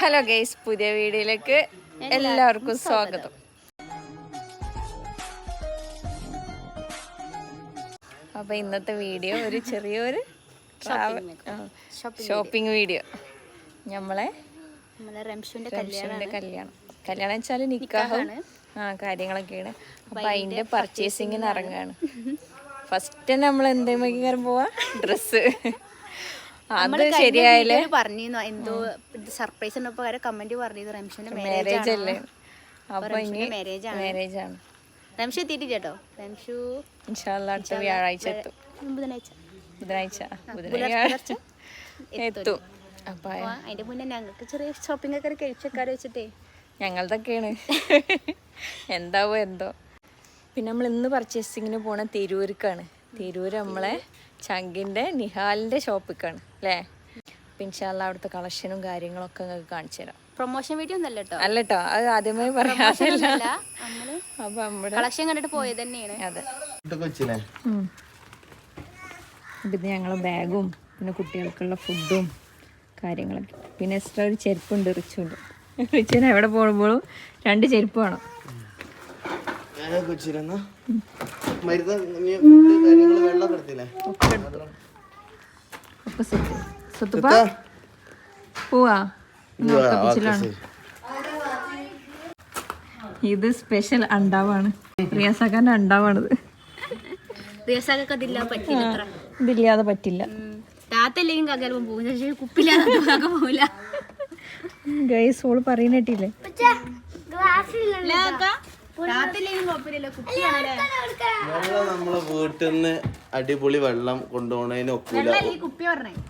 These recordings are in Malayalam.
ഹലോ ഗൈസ് പുതിയ വീഡിയോയിലേക്ക് എല്ലാവർക്കും സ്വാഗതം. അപ്പൊ ഇന്നത്തെ വീഡിയോ ഒരു ചെറിയൊരു ട്രാവൽ ഷോപ്പിംഗ് വീഡിയോ നമ്മളെ കല്യാണം. കല്യാണം വെച്ചാൽ നിക്കാഹും ആ കാര്യങ്ങളൊക്കെയാണ്. അപ്പൊ അതിന്റെ പർച്ചേസിങ്ങിന് ഇറങ്ങാണ്. ഫസ്റ്റ് നമ്മൾ എന്തെങ്കിലും പോവാ? ഡ്രസ്സ് അത് ശരിയായാലേ പറഞ്ഞിരുന്നു എന്തോ സർപ്രൈസ് ഉണ്ടപ്പോ കമന്റ് പറഞ്ഞു റംഷന്റെ മാരേജ് അല്ലേ? അപ്പൊ ഇനി മാരേജ് ആണ്. റംഷു എത്തിയിട്ടില്ല കേട്ടോ റംഷു അടുത്ത വ്യാഴാഴ്ച എത്തും. ബുധനാഴ്ച. ബുധനാഴ്ച ബുധനാഴ്ച. എത്തും. അപ്പൊ അതിന്റെ മുന്നേ ഞങ്ങൾക്ക് ചെറിയ ഷോപ്പിംഗ് ഒക്കെ കഴിച്ചേക്കാരെ വെച്ചിട്ടേ. ഞങ്ങളതൊക്കെയാണ് എന്താവോ എന്തോ. പിന്നെ നമ്മൾ ഇന്ന് പർച്ചേസിങ്ങിന് പോണ തിരൂർക്കാണ്. തിരൂർ നമ്മളെ ചങ്കിന്റെ നിഹാലിന്റെ ഷോപ്പിക്കാണ് അല്ലേ? പിൻഷാല അവിടുത്തെ കളക്ഷനും കാര്യങ്ങളൊക്കെ നിങ്ങൾക്ക് കാണിച്ചു തരാം. പ്രൊമോഷൻ വീഡിയോ ഒന്നല്ല കേട്ടോ? അല്ല കേട്ടോ അത് ആദ്യമായി പറയാറില്ല അപ്പൊ നമ്മുടെ കളക്ഷൻ കണ്ടിട്ട് പോയത് തന്നെയാണ്. അതെ. കൊച്ചിനെ. ഇത് ഞങ്ങളെ ബാഗും പിന്നെ കുട്ടികൾക്കുള്ള ഫുഡും കാര്യങ്ങളൊക്കെ. പിന്നെ എക്സ്ട്രാ ഒരു ചെരുപ്പുണ്ട് റിച്ചുണ്ട്. റിച്ചിന് എവിടെ പോകുമ്പോഴും രണ്ട് ചെരുപ്പ് വേണം. കൊച്ചിരുന്നു മരുന്ന് നീ ഫുഡ് കാര്യങ്ങൾ വെള്ളം എടുത്തില്ലേ ഒക്കെ എടുത്തു ഒക്കെ സെറ്റ് സ്വത്തുപ്പ പോവാ ഉറക്കപ്പിച്ചിലാണ് ഇത് സ്പെഷ്യൽ അണ്ടാവാണ്. റിയാസാക്കാന്റെ അണ്ടാവാണിത് ഇതില്ലാതെ പറ്റില്ല. താത്തല്ലെങ്കിൽ കകലും പോകും പക്ഷേ കുപ്പില്ലാതെ പോകില്ല ഗൈസ് ഓൾ പറയുന്നിട്ടില്ലേ വെള്ളം നമ്മളെ വീട്ടിൽ നിന്ന് അടിപൊളി വെള്ളം കൊണ്ടുപോണതിന് ഒക്കില്ല ഈ കുപ്പി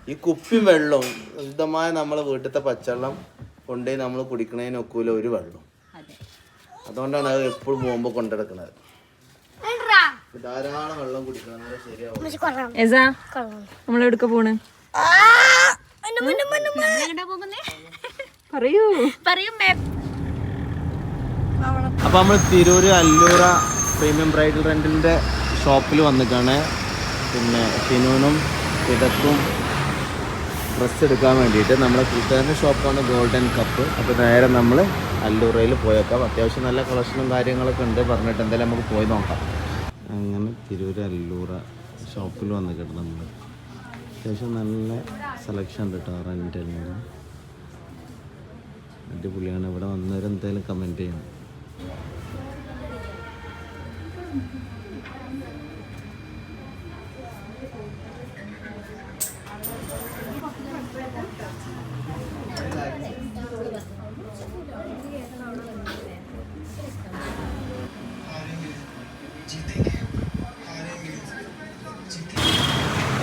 ഈ കുപ്പി വെള്ളവും ശുദ്ധമായ നമ്മളെ വീട്ടിലത്തെ പച്ചവെള്ളം കൊണ്ടുപോയി നമ്മൾ കുടിക്കണതിന് ഒക്കൂല ഒരു വെള്ളം. അതുകൊണ്ടാണ് അത് എപ്പോഴും പോകുമ്പോൾ കൊണ്ടെടുക്കുന്നത് ധാരാളം വെള്ളം കുടിക്കണം ശരിയാവും എസാ നമ്മളെടുക്ക പോണ്? നമ്മളെങ്ങടാ പോകുന്നേ? പറയൂ. പറയും മാം അപ്പോൾ നമ്മൾ തിരൂര് അല്ലൂറ പ്രീമിയം ബ്രൈഡൽ റെന്റിന്റെ ഷോപ്പിൽ വന്നിട്ടാണ് പിന്നെ ഷിനൂനും ഇടക്കും ഡ്രസ്സ് എടുക്കാൻ വേണ്ടിയിട്ട് നമ്മളെ കൂട്ടുകാരന്റെ ഷോപ്പാണ് ഗോൾഡൻ കപ്പ് അപ്പോൾ നേരെ നമ്മൾ അല്ലൂറയിൽ പോയേക്കാം. അത്യാവശ്യം നല്ല കളക്ഷനും കാര്യങ്ങളൊക്കെ ഉണ്ട്. പറഞ്ഞിട്ട് എന്തായാലും നമുക്ക് പോയി നോക്കാം. അങ്ങനെ തിരൂര് അല്ലൂറ ഷോപ്പിൽ വന്നിട്ടുണ്ട് നമ്മൾ അത്യാവശ്യം നല്ല സെലക്ഷൻ ഉണ്ട് കേട്ടോ നിന്ന് അടിപൊളിയാണ്. ഇവിടെ വന്നവരെന്തായാലും കമന്റ് ചെയ്യണം.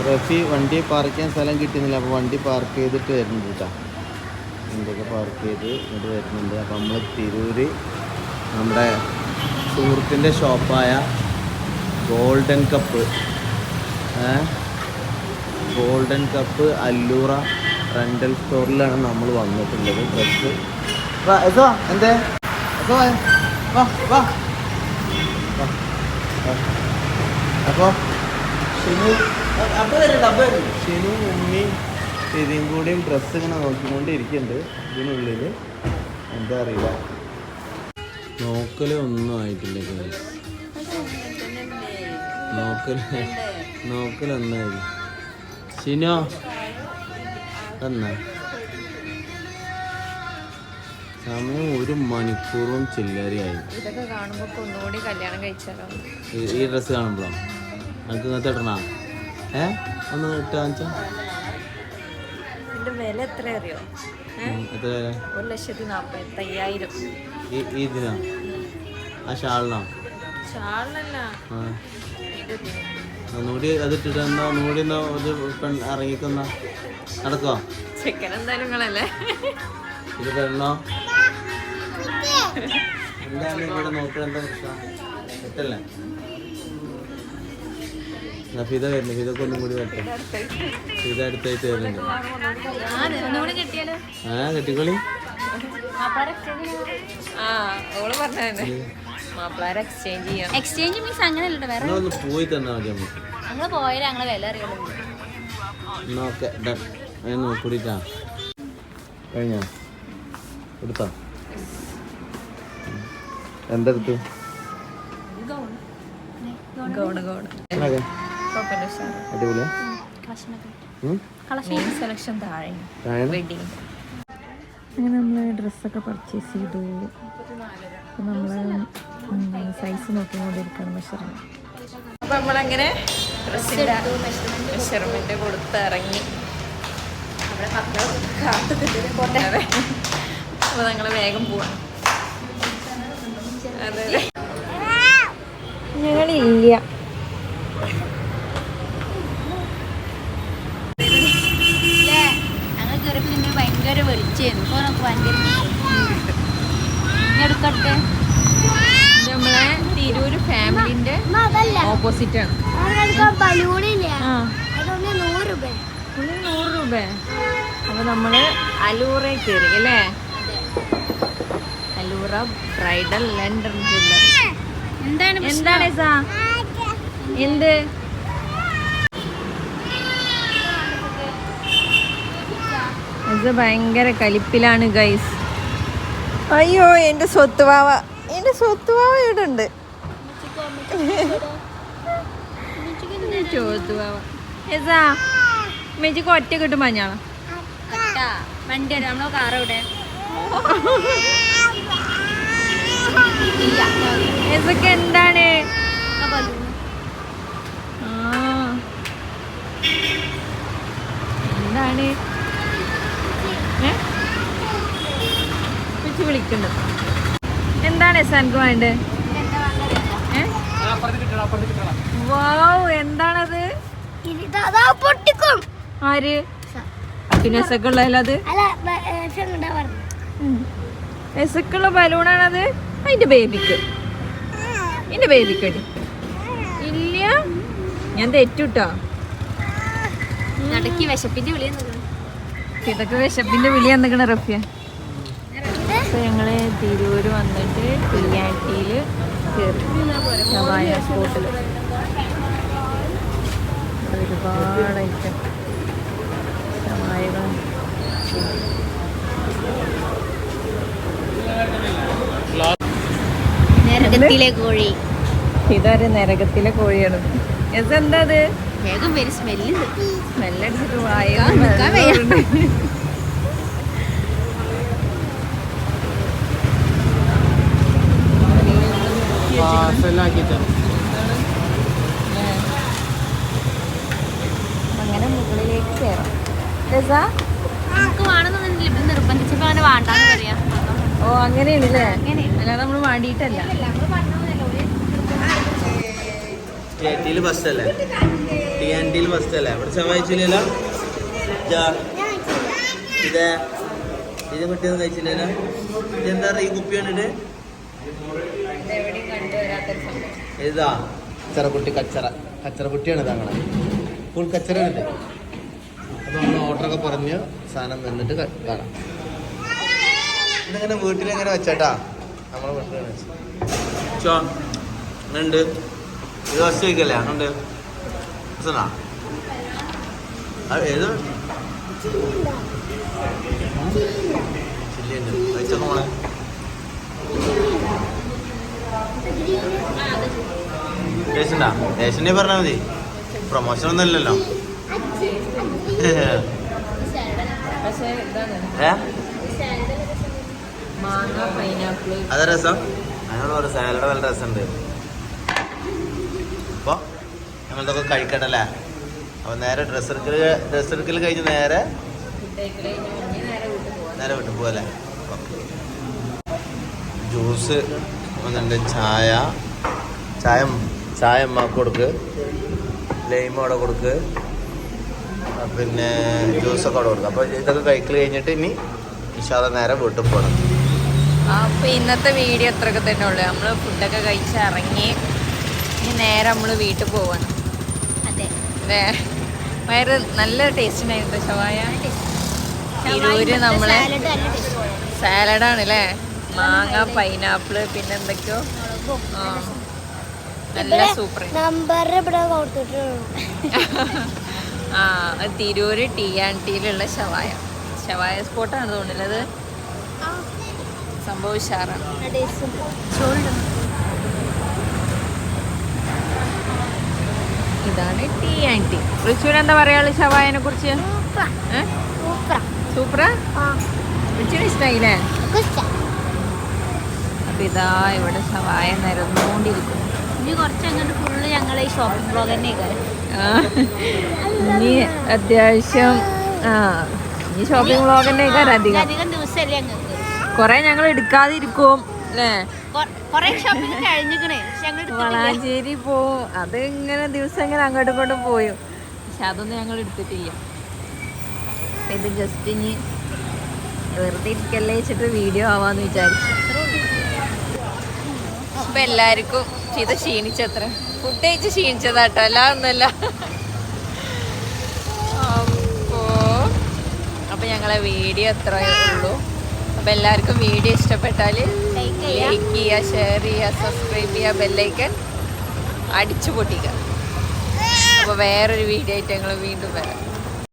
റഫി വണ്ടി പാർക്ക് ചെയ്യാൻ സ്ഥലം കിട്ടുന്നില്ല. അപ്പോൾ വണ്ടി പാർക്ക് ചെയ്തിട്ട് വരുന്നുണ്ട് കേട്ടോ വണ്ടിയൊക്കെ പാർക്ക് ചെയ്ത് ഇങ്ങോട്ട് വരുന്നുണ്ട്. അപ്പോൾ നമ്മൾ തിരൂര് നമ്മുടെ സുഹൃത്തിന്റെ ഷോപ്പായ ഗോൾഡൻ കപ്പ് ഗോൾഡൻ കപ്പ് അല്ലൂറ റെന്റൽ സ്റ്റോറിലാണ് നമ്മൾ വന്നിട്ടുള്ളത്. ഡ്രസ്സ്. അപ്പോൾ ഷിനു ഷിനു ഉമ്മി ഇതും കൂടിയും ഡ്രസ്സ് ഇങ്ങനെ നോക്കിക്കൊണ്ടിരിക്കുന്നുണ്ട് ഇതിനുള്ളിൽ എന്താ അറിയില്ല. നോക്കൽ ഒന്നും ആയിട്ടില്ല. നോക്കൽ നോക്കലൊന്നായി സിനോ എന്നാ സമയം ഒരു മണിക്കൂറും ചില്ലറിയായി. ഇതൊക്കെ കാണുമ്പോൾ ഒന്നുകൂടി കല്യാണം കഴിച്ചാലോ? ഈ- ഡ്രസ് ഡ്രസ്സ് കാണുമ്പോഴോ നമുക്ക് ഇങ്ങനത്തെ ഇടണോ? ഏ? ഒന്ന് ഇട്ടാ വെച്ചാ. വില എത്ര അറിയോ? ഉം, എത്ര വില? ഒരു ലക്ഷത്തി ഈ ഇതിനോ? ആ ഷാളിനോ? ഷാളിനല്ല. ഒന്നുകൂടി അതിട്ടിട്ട് എന്താ? ഒന്നുകൂടി എന്താ ഒരു പെൺ ഇറങ്ങിക്കുന്ന? നടക്കോ? ചെക്കൻ എന്തായാലും നിങ്ങളല്ലേ? ഇത് പെണ്ണോ? എന്താണ് ഇവിടെ നോക്കണ്ട പ്രശ്നം? തെറ്റല്ലേ ഫിത വരുന്നു ഫിതൊക്കെ ഒന്നും കൂടി വരട്ടെ. ഫിത അടുത്തായിട്ട് വരുന്നുണ്ട്. ആ കെട്ടിക്കോളി. എക്സ്ചേഞ്ച് മീൻസ് അങ്ങനെയല്ലോ വേറെ പോയി തന്നാ മതി ഞങ്ങൾ പോയാലേ ഞങ്ങളെ വില അറിയുള്ളൂ. എന്നാ ഓക്കെ ഡൺ. ഞാൻ നോക്കൂടിട്ടാ. കഴിഞ്ഞോ? എടുത്തോ? എന്തെടുത്തു? ഗൗണ്. ഗൗണ്. അടിപൊളിയാ സെലക്ഷൻ താഴെ? വെഡിങ് അങ്ങനെ നമ്മൾ ഡ്രസ്സൊക്കെ പർച്ചേസ് ചെയ്തു. അപ്പം നമ്മൾ സൈസ് നോക്കിക്കൊണ്ടിരിക്കുകയാണ് മെഷറിങ് അപ്പം നമ്മളങ്ങനെ ഡ്രസ്സിന്റെ മെഷർമെന്റ് കൊടുത്ത് ഇറങ്ങി. അപ്പോൾ ഞങ്ങൾ വേഗം പോവാം. ഞങ്ങളില്ല. ഭയങ്കര എടുക്കട്ടെ നമ്മളെ തിരൂര് ഫാമിലിന്റെ ഓപ്പോസിറ്റ് ആണ് നൂറ് രൂപ. അപ്പൊ നമ്മൾ അലൂറ കയറി അല്ലേ? അലൂറ ബ്രൈഡൽ ലണ്ടൻ എന്താണ് എന്താണ് എന്ത്? ഇത് ഭയങ്കര കലിപ്പിലാണ് ഗൈസ് അയ്യോ എന്റെ സ്വത്തുവാവ എന്റെ സ്വത്തുവാവ ഇവിടെ ഉണ്ട് മെജിക്ക് ഒറ്റ കിട്ടും മഞ്ഞാളോ. വണ്ടി നമ്മളോ കാർ ഇവിടെ ഇതൊക്കെ എന്താണ്? എന്താണ് ഏ? വിളിച്ച് വിളിക്കുന്നത്. എന്താണ് എസാൻക്ക് വേണ്ടത്? ഏ? വൗ എന്താണത്? പൊട്ടിക്കും ആര്? പിന്നെ എസക്കുള്ളത് എസക്കുള്ള ബലൂണാണത്? അതിന്റെ ബേബിക്ക്. എന്റെ ബേബിക്കടി ഇല്ല. ഞാൻ തെറ്റുട്ടോ. നടക്കി വിശപ്പിന്റെ വിളി ഇതൊക്കെ വിശപ്പിന്റെ വിളി വന്നിക്കണ റഫ്യ. അപ്പൊ ഞങ്ങൾ തിരൂര് വന്നിട്ട് പിരിയാട്ടിയിൽ കയറി സവായ ഒരുപാട് ഐറ്റം. സവായകൾ നരകത്തിലെ കോഴി. ഇതൊരു നരകത്തിലെ കോഴിയാണ്. എന്താ അത്? വേഗം വരും സ്മെല്ല് സ്മെല്ലടിച്ചിട്ട് വായ നിക്കാൻ വയ്യ. അങ്ങനെ മുകളിലേക്ക് കയറാം രസാ? നമുക്ക് വേണമെന്നൊന്നും ഇവിടെ നിർബന്ധിച്ചപ്പോൾ അങ്ങനെ വേണ്ടാന്ന് പറയാ. ഓ അങ്ങനെയാണല്ലേ? അല്ലാതെ നമ്മൾ ഫസ്റ്റ് അല്ലേ? ഫസ്റ്റ് അല്ലേ? ഇവിടെ സമ്മതിച്ചില്ലല്ലോ ഇതേ. ഇത് കുട്ടിയൊന്നും കഴിച്ചില്ലല്ലോ? ഇതെന്താ ഈ കുപ്പി കണ്ടിട്ട് സംഭവം ഇതാ കച്ചറ കുട്ടി കച്ചറ. കച്ചറ കുട്ടിയാണ് ഇതങ്ങനെ ഫുൾ കച്ചറ ഉണ്ട് അപ്പോൾ നമ്മൾ ഓർഡറൊക്കെ പറഞ്ഞ് സാധനം നിന്നിട്ട് കാണാം. ഇതിങ്ങനെ വീട്ടിലെങ്ങനെ വെച്ചേട്ടാ? നമ്മളെ വീട്ടിലാണ് വെച്ചത് ചോ ഉണ്ട് ഇത് ഫസ്റ്റ് വയ്ക്കല്ലേ? അത് ഏത്? ചില്ലിയുണ്ട് വെച്ചോ മോളെ? ടേസ്റ്റുണ്ടാ ടേസ്റ്റിനെ പറഞ്ഞാൽ മതി. പ്രൊമോഷൻ ഒന്നും ഇല്ലല്ലോ. അതാ രസം. അതിനോട് ഒരു സാലഡ് നല്ല രസമുണ്ട് അപ്പോൾ നമ്മളിതൊക്കെ കഴിക്കട്ടല്ലേ? അപ്പോൾ നേരെ ഡ്രസ്സ് എടുക്കൽ ഡ്രസ്സ് എടുക്കൽ കഴിഞ്ഞ് നേരെ നേരെ വിട്ടു പോകല്ലേ ജ്യൂസ് ഒന്നുണ്ട് ചായ. ചായ ചായ അമ്മയ്ക്ക് കൊടുക്ക്. ലൈം അവിടെ കൊടുക്ക്. പിന്നെ ജ്യൂസൊക്കെ അവിടെ കൊടുക്കുക അപ്പോൾ ഇതൊക്കെ കഴിക്കൽ കഴിഞ്ഞിട്ട് ഇനി ഇഷാദ നേരെ വീട്ടിൽ പോകണം അപ്പൊ ഇന്നത്തെ വീഡിയോ അത്രയൊക്കെ തന്നെ ഉള്ളു. നമ്മൾ ഫുഡൊക്കെ കഴിച്ച് ഇറങ്ങി ഇനി നേരെ നമ്മൾ വീട്ടിൽ പോവാണ്. അതെ. അതെ വയറ് നല്ല ടേസ്റ്റ് ഉണ്ടായിരുന്നു ഷവായ തിരൂര് നമ്മളെ സാലഡാണ് അല്ലേ മാങ്ങ പൈനാപ്പിൾ പിന്നെ എന്തൊക്കെയോ? ആ. നല്ല സൂപ്പർ. നമ്പർ ഇവിടെ കൊടുത്തിട്ടുള്ളൂ. ആ അത് തിരൂര് ടി ആൻഡ് ടിയിലുള്ള ഷവായ ഷവായ സ്പോട്ടാണ് തോന്നുന്നത് സംഭവം ഉഷാറാണ്. ഇതാണ് ടി ആൻഡ് ടി. റിച്ചുവിന് എന്താ പറയാൾ ശവായനെ കുറിച്ച്? ഇഷ്ടായില്ലേ? റിച്ചുവിന് അപ്പൊ ഇതാ ഇവിടെ ഷവായ നിരന്നുകൊണ്ടിരിക്കുന്നു ഇനി കുറച്ച് അങ്ങോട്ട് ഫുള്ള് ഞങ്ങൾ ഈ ഷോപ്പിംഗ് ബ്ലോഗ് തന്നെ ഇനി അത്യാവശ്യം ആ ഇനി ഷോപ്പിംഗ് വ്ളോഗിന്റെ അധികം. അധികം ദിവസമല്ലേ ഞങ്ങൾക്ക്. കൊറേ ഞങ്ങൾ എടുക്കാതിരിക്കും അല്ലേ. വളാഞ്ചേരി പോവും. അത് ഇങ്ങനെ ദിവസം ഇങ്ങനെ അങ്ങോട്ടും ഇങ്ങോട്ടും പോയും. പക്ഷെ അതൊന്നും ഞങ്ങൾ എടുത്തിട്ടില്ല. ഇത് ജസ്റ്റ് ഇനി വെറുതെ ഇരിക്കല്ലേ വെച്ചിട്ട് വീഡിയോ ആവാന്ന് വിചാരിച്ചു. അപ്പൊ എല്ലാവർക്കും ഇത് ക്ഷീണിച്ചത്ര. ഫുഡ് കഴിച്ച് ക്ഷീണിച്ചതാട്ടോ അല്ല ഒന്നല്ല അപ്പോ അപ്പൊ ഞങ്ങളെ വീഡിയോ അത്രയേ ഉള്ളൂ. അപ്പൊ എല്ലാവർക്കും വീഡിയോ ഇഷ്ടപ്പെട്ടാൽ. ലൈക്ക് ചെയ്യുക ഷെയർ ചെയ്യുക സബ്സ്ക്രൈബ് ചെയ്യുക ബെല്ലൈക്കൻ അടിച്ചു പൊട്ടിക്കുക. അപ്പൊ വേറൊരു വീഡിയോ ആയിട്ട് ഞങ്ങൾ വീണ്ടും വരാം.